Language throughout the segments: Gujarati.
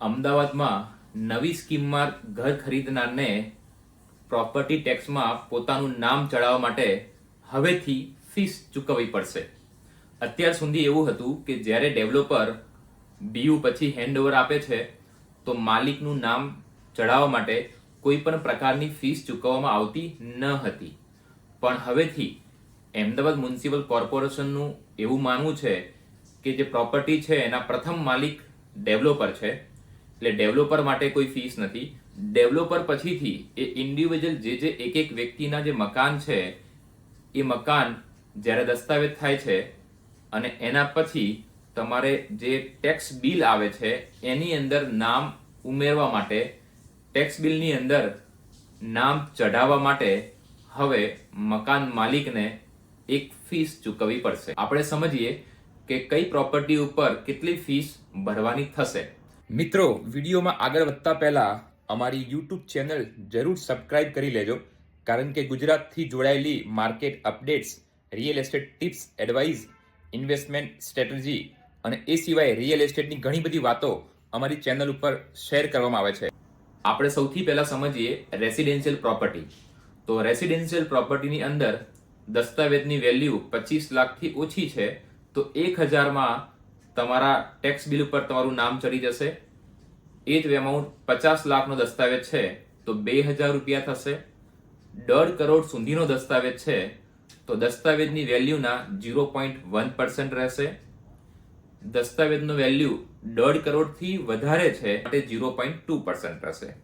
અમદાવાદમાં નવી સ્કીમમાં ઘર ખરીદનારને પ્રોપર્ટી ટેક્સમાં પોતાનું નામ ચડાવવા માટે હવેથી ફીસ ચૂકવવી પડશે. અત્યાર સુધી એવું હતું કે જ્યારે ડેવલપર બીયુ પછી હેન્ડઓવર આપે છે, તો માલિકનું નામ ચડાવવા માટે કોઈ પણ પ્રકારની ફીસ ચૂકવવામાં આવતી ન હતી. પણ હવેથી અમદાવાદ મ્યુનિસિપલ કોર્પોરેશનનું એવું માનવું છે કે જે પ્રોપર્ટી છે, એના પ્રથમ માલિક ડેવલપર છે એટલે ડેવલપર માટે કોઈ ફીસ નથી. ડેવલપર પછીથી એ ઇન્ડિવિજ્યુઅલ જે જે એક એક વ્યક્તિના જે મકાન છે, એ મકાન જ્યારે દસ્તાવેજ થાય છે અને એના પછી તમારે જે ટેક્સ બિલ આવે છે, એની અંદર નામ ઉમેરવા માટે ટેક્સ બિલની અંદર નામ ચઢાવવા માટે હવે મકાન માલિકને એક ફીસ ચૂકવવી પડશે. આપણે સમજીએ કે કઈ પ્રોપર્ટી ઉપર કેટલી ફીસ ભરવાની થશે. મિત્રો, વિડીયોમાં આગળ વધતા પહેલાં અમારી યુટ્યુબ ચેનલ જરૂર સબસ્ક્રાઇબ કરી લેજો, કારણ કે ગુજરાતથી જોડાયેલી market updates real estate tips advice investment strategy અને એ સિવાય રિયલ એસ્ટેટની ઘણી બધી વાતો અમારી ચેનલ ઉપર શેર કરવામાં આવે છે. આપણે સૌથી પહેલાં સમજીએ રેસિડેન્શિયલ પ્રોપર્ટી તો રેસિડેન્શિયલ પ્રોપર્ટીની અંદર દસ્તાવેજની વેલ્યુ પચીસ લાખથી ઓછી છે, તો એક હજારમાં તમારા ટેક્સ બિલ ઉપર તમારું નામ ચડી જશે. એ જ એમાઉન્ટ પચાસ લાખનો દસ્તાવેજ છે, તો બે હજાર રૂપિયા થશે. દોઢ કરોડ સુધીનો દસ્તાવેજ છે, તો દસ્તાવેજની વેલ્યુના ઝીરો પોઈન્ટ વન પર્સન્ટ રહેશે. દસ્તાવેજનો વેલ્યુ દોઢ કરોડથી વધારે છે, માટે ઝીરો પોઈન્ટ ટુ પર્સન્ટ રહેશે.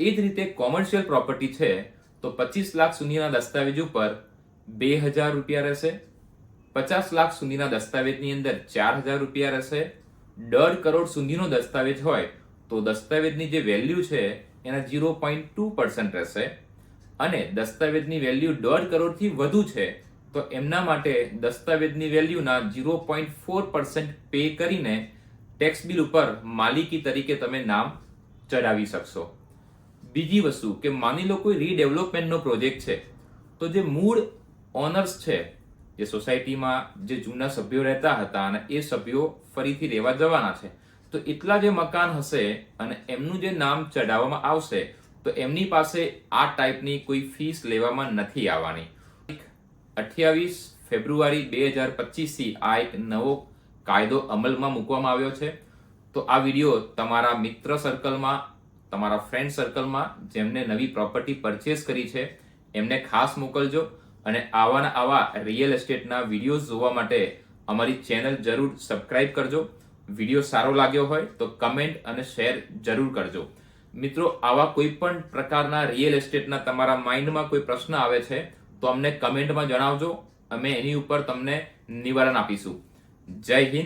એ જ રીતે કોમર્શિયલ પ્રોપર્ટી છે, તો પચીસ લાખ સુધીના દસ્તાવેજ ઉપર બે હજાર રૂપિયા રહેશે. પચાસ લાખ સુધીના દસ્તાવેજની અંદર ચાર હજાર રૂપિયા રહેશે. દોઢ કરોડ સુધીનો દસ્તાવેજ હોય તો દસ્તાવેજની જે વેલ્યુ છે એના ઝીરો પોઈન્ટ ટુ પર્સન્ટ રહેશે. અને દસ્તાવેજની વેલ્યુ દોઢ કરોડથી વધુ છે તો એમના માટે દસ્તાવેજની વેલ્યુના zero point four percent pay કરીને ટેક્સ બિલ ઉપર માલિકી તરીકે તમે નામ ચડાવી શકશો. બીજી વસ્તુ કે માની લો કોઈ રીડેવલપમેન્ટનો પ્રોજેક્ટ છે, તો જે મૂળ ઓનર્સ છે જે સોસાયટીમાં જે જૂના સભ્યો રહેતા હતા અને એ સભ્યો ફરીથી રહેવા જવાના છે. તો એટલા જે મકાન હશે અને એમનું જે નામ ચડાવવામાં આવશે, તો એમની પાસે આ ટાઈપની કોઈ ફીસ લેવામાં નથી આવવાની. અઠ્યાવીસ ફેબ્રુઆરી બે હજાર પચીસથી આ એક નવો કાયદો અમલમાં મૂકવામાં આવ્યો છે. તો આ વીડિયો તમારા મિત્ર સર્કલમાં, તમારા ફ્રેન્ડ સર્કલમાં જેમને નવી પ્રોપર્ટી પરચેસ કરી છે, એમને ખાસ મોકલજો. અને આવાના આવા રિયલ એસ્ટેટના વિડીયોઝ જોવા માટે અમારી ચેનલ જરૂર સબસ્ક્રાઇબ કરજો. વીડિયો સારો લાગ્યો હોય તો કમેન્ટ અને શેર જરૂર કરજો. મિત્રો, આવા કોઈ પણ પ્રકારના રિયલ એસ્ટેટના તમારા માઇન્ડમાં કોઈ પ્રશ્ન આવે છે, તો અમને કમેન્ટમાં જણાવજો. અમે એની ઉપર તમને નિવારણ આપીશું. જય હિન્દ.